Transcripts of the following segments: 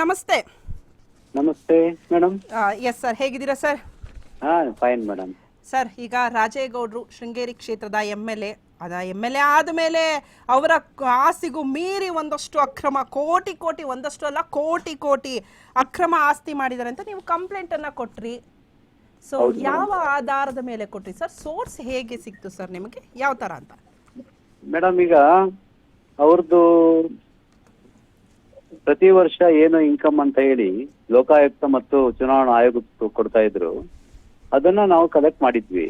ನಮಸ್ತೆ. ನಮಸ್ತೆ madam yes sir ಹೇಗಿದ್ದೀರಾ ಸರ್ ಹಾ ಫೈನ್ ಮೇಡಮ್ ಸರ್ ಈಗ ರಾಜೇಗೌಡರು ಶೃಂಗೇರಿ ಕ್ಷೇತ್ರದ ಎಂ ಎಲ್ ಎ ಅದ ಎಂ ಎಲ್ ಎ ಆದಮೇಲೆ ಅವರ ಆಸ್ತಿಗೂ ಮೀರಿ ಒಂದಷ್ಟು ಅಕ್ರಮ ಕೋಟಿ ಕೋಟಿ ಒಂದಷ್ಟು ಅಲ್ಲ ಕೋಟಿ ಕೋಟಿ ಅಕ್ರಮ ಆಸ್ತಿ ಮಾಡಿದ್ದಾರೆ ಅಂತ ನೀವು ಕಂಪ್ಲೇಂಟ್ ಅನ್ನ ಕೊಟ್ರಿ. ಸೊ ಯಾವ ಆಧಾರದ ಮೇಲೆ ಕೊಟ್ರಿ ಸರ್ ಸೋರ್ಸ್ ಹೇಗೆ ಸಿಕ್ತು ಸರ್ ನಿಮಗೆ? ಯಾವ ತರ ಅಂತ? ಮೇಡಮ್ ಈಗ ಅವ್ರದ್ದು ಪ್ರತಿ ವರ್ಷ ಏನು ಇನ್ಕಮ್ ಅಂತ ಹೇಳಿ ಲೋಕಾಯುಕ್ತ ಮತ್ತು ಚುನಾವಣಾ ಆಯೋಗ ಕೊಡ್ತಾ ಇದ್ರು. ಅದನ್ನ ನಾವು ಕಲೆಕ್ಟ್ ಮಾಡಿದ್ವಿ.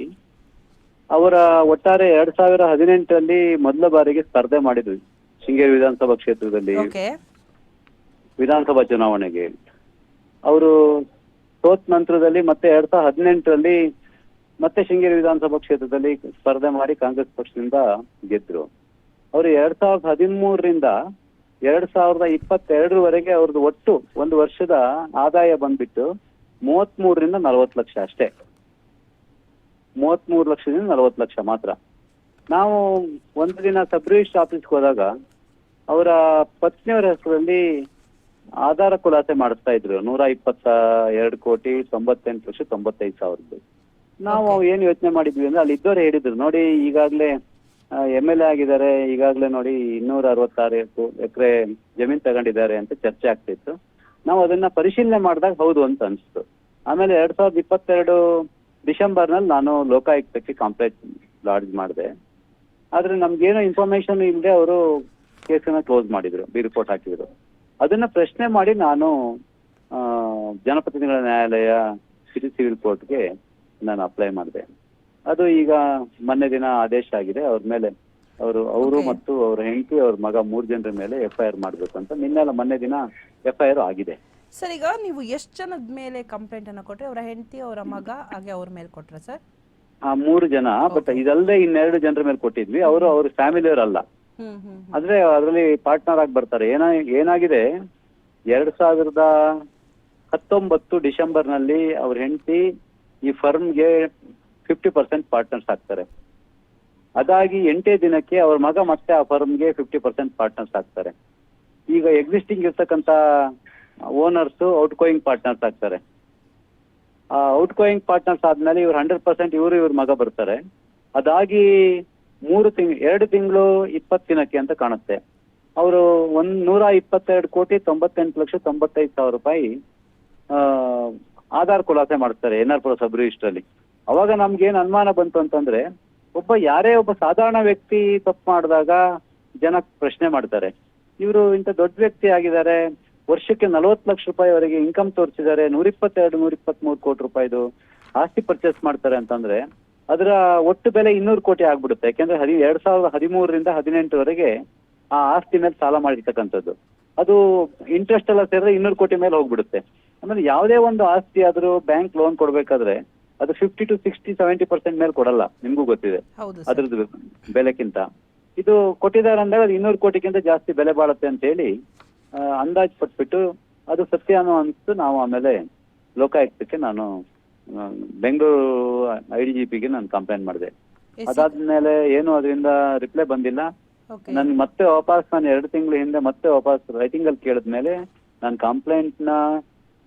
ಅವರ ಒಟ್ಟಾರೆ ಎರಡ್ ಸಾವಿರ ಹದಿನೆಂಟರಲ್ಲಿ ಮೊದಲ ಬಾರಿಗೆ ಸ್ಪರ್ಧೆ ಮಾಡಿದ್ವಿ. ಶೃಂಗೇರಿ ವಿಧಾನಸಭಾ ಕ್ಷೇತ್ರದಲ್ಲಿ. ವಿಧಾನಸಭಾ ಚುನಾವಣೆಗೆ. ಅವರು ಸೋತ್ ನಂತರದಲ್ಲಿ ಮತ್ತೆ ಎರಡ್ ಸಾವಿರದ ಹದಿನೆಂಟರಲ್ಲಿ ಮತ್ತೆ ಶೃಂಗೇರಿ ವಿಧಾನಸಭಾ ಕ್ಷೇತ್ರದಲ್ಲಿ ಸ್ಪರ್ಧೆ ಮಾಡಿ ಕಾಂಗ್ರೆಸ್ ಪಕ್ಷದಿಂದ ಗೆದ್ರು. ಅವರು ಎರಡ್ ಸಾವಿರದ ಹದಿಮೂರರಿಂದ ಎರಡ್ ಸಾವಿರದ ಇಪ್ಪತ್ತೆರಡರವರೆಗೆ ಅವ್ರದ್ದು ಒಟ್ಟು ಒಂದು ವರ್ಷದ ಆದಾಯ ಬಂದ್ಬಿಟ್ಟು ಮೂವತ್ತ್ ಮೂರರಿಂದ ನಲವತ್ತು ಲಕ್ಷ ಅಷ್ಟೇ. ಮೂವತ್ತ್ ಮೂರು ಲಕ್ಷದಿಂದ ನಲವತ್ತು ಲಕ್ಷ ಮಾತ್ರ. ನಾವು ಒಂದು ದಿನ ಸಬ್ ರಿಜಿಸ್ಟರ್ ಆಫೀಸ್ಗೆ ಹೋದಾಗ ಅವರ ಪತ್ನಿಯವರ ಹೆಸರಲ್ಲಿ ಆಧಾರ ಖುಲಾಸೆ ಮಾಡಿಸ್ತಾ ಇದ್ರು. ನೂರ ಇಪ್ಪತ್ತ ಎರಡು ಕೋಟಿ ತೊಂಬತ್ತೆಂಟು ಲಕ್ಷ ತೊಂಬತ್ತೈದು ಸಾವಿರದ್ದು. ನಾವು ಏನ್ ಯೋಚನೆ ಮಾಡಿದ್ವಿ ಅಂದ್ರೆ ಅಲ್ಲಿ ಇದ್ದವ್ರು ಹೇಳಿದ್ರು ನೋಡಿ ಈಗಾಗ್ಲೇ ಎಂ ಎಲ್ ಎ ಆಗಿದ್ದಾರೆ. ಈಗಾಗಲೇ ನೋಡಿ ಇನ್ನೂರ ಅರವತ್ತಾರು ಎಕರೆ ಜಮೀನ್ ತಗೊಂಡಿದ್ದಾರೆ ಅಂತ ಚರ್ಚೆ ಆಗ್ತಿತ್ತು. ನಾವು ಅದನ್ನ ಪರಿಶೀಲನೆ ಮಾಡಿದಾಗ ಹೌದು ಅಂತ ಅನಿಸ್ತು. ಆಮೇಲೆ ಎರಡ್ ಸಾವಿರದ ಇಪ್ಪತ್ತೆರಡು ಡಿಸೆಂಬರ್ನಲ್ಲಿ ನಾನು ಲೋಕಾಯುಕ್ತಕ್ಕೆ ಕಂಪ್ಲೇಂಟ್ ಲಾಡ್ಜ್ ಮಾಡಿದೆ. ಆದ್ರೆ ನಮ್ಗೇನೋ ಇನ್ಫಾರ್ಮೇಶನ್ ಇಲ್ಲದೆ ಅವರು ಕೇಸನ್ನ ಕ್ಲೋಸ್ ಮಾಡಿದ್ರು ಬಿ ರಿಪೋರ್ಟ್ ಹಾಕಿದ್ರು. ಅದನ್ನ ಪ್ರಶ್ನೆ ಮಾಡಿ ನಾನು ಜನಪ್ರತಿನಿಧಿಗಳ ನ್ಯಾಯಾಲಯ ಸಿಟಿ ಸಿವಿಲ್ ಕೋರ್ಟ್ಗೆ ನಾನು ಅಪ್ಲೈ ಮಾಡಿದೆ. ಅದು ಈಗ ಮೊನ್ನೆ ದಿನ ಆದೇಶ ಆಗಿದೆ. ಅವ್ರ ಮೇಲೆ ಅವರು ಅವರು ಮತ್ತು ಅವ್ರ ಹೆಂಡತಿ ಅವ್ರ ಮಗ ಮೂರ್ ಜನರ ಮೇಲೆ ಎಫ್ ಐ ಆರ್ ಮಾಡ್ಬೇಕು ಅಂತ ನಿನ್ನೆಲ್ಲ ಮೊನ್ನೆ ದಿನ ಎಫ್ ಐ ಆರ್ ಆಗಿದೆ. ಸರ್ ಈಗ ನೀವು ಎಷ್ಟು ಜನದ ಮೇಲೆ ಕಂಪ್ಲೇಂಟ್ ಅನ್ನ ಕೊಟ್ಟರೆ ಅವರ ಹೆಂಡತಿ ಅವರ ಮಗ ಹಾಗೆ ಅವ್ರ ಮೇಲೆ ಕೊಟ್ರ ಸರ್? ಆ ಮೂರು ಜನ ಬಟ್ ಇದಲ್ಲದೆ ಇನ್ನೆರಡು ಜನರ ಮೇಲೆ ಕೊಟ್ಟಿದ್ವಿ. ಅವರು ಅವ್ರ ಫ್ಯಾಮಿಲಿಯವರಲ್ಲ ಹ್ಮ್ ಅಲ್ಲ ಆದ್ರೆ ಅದರಲ್ಲಿ ಪಾರ್ಟ್ನರ್ ಆಗಿ ಬರ್ತಾರೆ. ಏನ ಏನಾಗಿದೆ? ಎರಡ್ ಸಾವಿರದ ಹತ್ತೊಂಬತ್ತು ಡಿಸೆಂಬರ್ನಲ್ಲಿ ಅವ್ರ ಹೆಂಡತಿ ಈ ಫರ್ಮ್ಗೆ ಫಿಫ್ಟಿ ಪರ್ಸೆಂಟ್ ಪಾರ್ಟ್ನರ್ಸ್ ಆಗ್ತಾರೆ. ಅದಾಗಿ ಎಂಟೇ ದಿನಕ್ಕೆ ಅವ್ರ ಮಗ ಮತ್ತೆ ಆ ಫರ್ಮ್ಗೆ ಫಿಫ್ಟಿ ಪರ್ಸೆಂಟ್ ಪಾರ್ಟ್ನರ್ಸ್ ಆಗ್ತಾರೆ. ಈಗ ಎಕ್ಸಿಸ್ಟಿಂಗ್ ಇರ್ತಕ್ಕಂತ ಓನರ್ಸ್ ಔಟ್ ಗೋಯಿಂಗ್ ಪಾರ್ಟ್ನರ್ಸ್ ಆಗ್ತಾರೆ. ಆ ಔಟ್ ಗೋಯಿಂಗ್ ಪಾರ್ಟ್ನರ್ಸ್ ಆದ್ಮೇಲೆ ಇವ್ರು ಹಂಡ್ರೆಡ್ ಪರ್ಸೆಂಟ್ ಇವರು ಇವ್ರ ಮಗ ಬರ್ತಾರೆ. ಅದಾಗಿ ಮೂರು ತಿಂಗಳು ಎರಡು ತಿಂಗಳು ಇಪ್ಪತ್ತು ದಿನಕ್ಕೆ ಅಂತ ಕಾಣುತ್ತೆ. ಅವರು ಒಂದ್ ನೂರ ಇಪ್ಪತ್ತೆರಡು ಕೋಟಿ ತೊಂಬತ್ತೆಂಟು ಲಕ್ಷ ತೊಂಬತ್ತೈದು ಸಾವಿರ ರೂಪಾಯಿ ಆಧಾರ್ ಖುಲಾಸೆ ಮಾಡ್ತಾರೆ N R Pura sub registrar ಅಲ್ಲಿ ಅವಾಗ ನಮ್ಗೇನ್ ಅನುಮಾನ ಬಂತು ಅಂತಂದ್ರೆ, ಒಬ್ಬ ಯಾರೇ ಒಬ್ಬ ಸಾಧಾರಣ ವ್ಯಕ್ತಿ ತಪ್ಪು ಮಾಡಿದಾಗ ಜನ ಪ್ರಶ್ನೆ ಮಾಡ್ತಾರೆ. ಇವರು ಇಂಥ ದೊಡ್ಡ ವ್ಯಕ್ತಿ ಆಗಿದ್ದಾರೆ, ವರ್ಷಕ್ಕೆ ನಲವತ್ತು ಲಕ್ಷ ರೂಪಾಯಿವರೆಗೆ ಇನ್ಕಮ್ ತೋರಿಸಿದ್ದಾರೆ ನೂರ ಇಪ್ಪತ್ತೆರಡು ನೂರ ಇಪ್ಪತ್ಮೂರು ಕೋಟಿ ರೂಪಾಯಿದು ಆಸ್ತಿ ಪರ್ಚೇಸ್ ಮಾಡ್ತಾರೆ ಅಂತಂದ್ರೆ, ಅದರ ಒಟ್ಟು ಬೆಲೆ ಇನ್ನೂರು ಕೋಟಿ ಆಗ್ಬಿಡುತ್ತೆ. ಯಾಕೆಂದ್ರೆ ಹದಿ, ಎರಡ್ ಸಾವಿರದ ಹದಿಮೂರರಿಂದ ಹದಿನೆಂಟುವರೆಗೆ ಆ ಆಸ್ತಿ ಮೇಲೆ ಸಾಲ ಮಾಡಿರ್ತಕ್ಕಂಥದ್ದು. ಅದು ಇಂಟ್ರೆಸ್ಟ್ ಎಲ್ಲ ಸೇರಿದ್ರೆ ಇನ್ನೂರು ಕೋಟಿ ಮೇಲೆ ಹೋಗ್ಬಿಡುತ್ತೆ. ಆಮೇಲೆ ಯಾವುದೇ ಒಂದು ಆಸ್ತಿ ಆದ್ರೂ ಬ್ಯಾಂಕ್ ಲೋನ್ ಕೊಡ್ಬೇಕಾದ್ರೆ ಅದು fifty to sixty seventy percent ಮೇಲೆ ಕೊಡಲ್ಲ ನಿಮ್ಗೂ ಗೊತ್ತಿದೆ. ಹೌದು ಸರ್. ಅದ್ರದ್ದು ಬೆಲೆಕ್ಕಿಂತ. ಇದು ಕೊಟ್ಟಿದ್ದಾರೆ ಅಂದಾಗ ಅದು ಇನ್ನೂರು ಕೋಟಿಗಿಂತ ಜಾಸ್ತಿ ಬೆಲೆ ಬಾಳುತ್ತೆ ಅಂತ ಹೇಳಿ ಅಂದಾಜ್ ಪಟ್ಬಿಟ್ಟು ಅದು ಸತ್ಯ ಅನ್ನೋ ಅನಿಸ್ತು. ನಾವು ಆಮೇಲೆ ಲೋಕಾಯುಕ್ತಕ್ಕೆ ನಾನು ಆ, ಬೆಂಗಳೂರು ಐ ಡಿ ಜಿ ಪಿಗೆ ನಾನು ಕಂಪ್ಲೇಂಟ್ ಮಾಡಿದೆ. ಅದಾದ್ಮೇಲೆ ಏನು ಅದರಿಂದ ರಿಪ್ಲೈ ಬಂದಿಲ್ಲ. ಓಕೆ. ನನ್ ಮತ್ತೆ ವಾಪಸ್ ನಾನು ಎರಡು ತಿಂಗಳ ಹಿಂದೆ ಮತ್ತೆ ವಾಪಸ್ ರೈಟಿಂಗ್ ಅಲ್ಲಿ ಕೇಳಿದ್ಮೇಲೆ ನಾನು ಕಂಪ್ಲೇಂಟ್ನ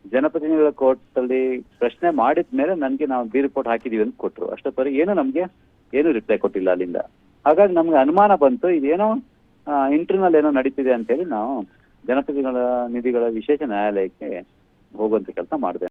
ಜನಪ್ರತಿನಿಧಿಗಳ ಕೋರ್ಟ್ ಅಲ್ಲಿ ಪ್ರಶ್ನೆ ಮಾಡಿದ ಮೇಲೆ ನನ್ಗೆ ನಾವು ಬಿ ರಿಪೋರ್ಟ್ ಹಾಕಿದೀವಿ ಅಂತ ಕೊಟ್ರು. ಪರಿ ಏನು ನಮ್ಗೆ ಏನು ರಿಪ್ಲೈ ಕೊಟ್ಟಿಲ್ಲ ಅಲ್ಲಿಂದ. ಹಾಗಾಗಿ ನಮ್ಗೆ ಅನುಮಾನ ಬಂತು, ಇದೇನೋ ಇಂಟರ್ನಲ್ ಏನೋ ನಡೀತಿದೆ ಅಂತ ಹೇಳಿ ನಾವು ಜನಪ್ರತಿನಿಧಿಗಳ ನಿಧಿಗಳ ವಿಶೇಷ ನ್ಯಾಯಾಲಯಕ್ಕೆ ಹೋಗುವಂತ ಕೆಲಸ ಮಾಡಿದೆ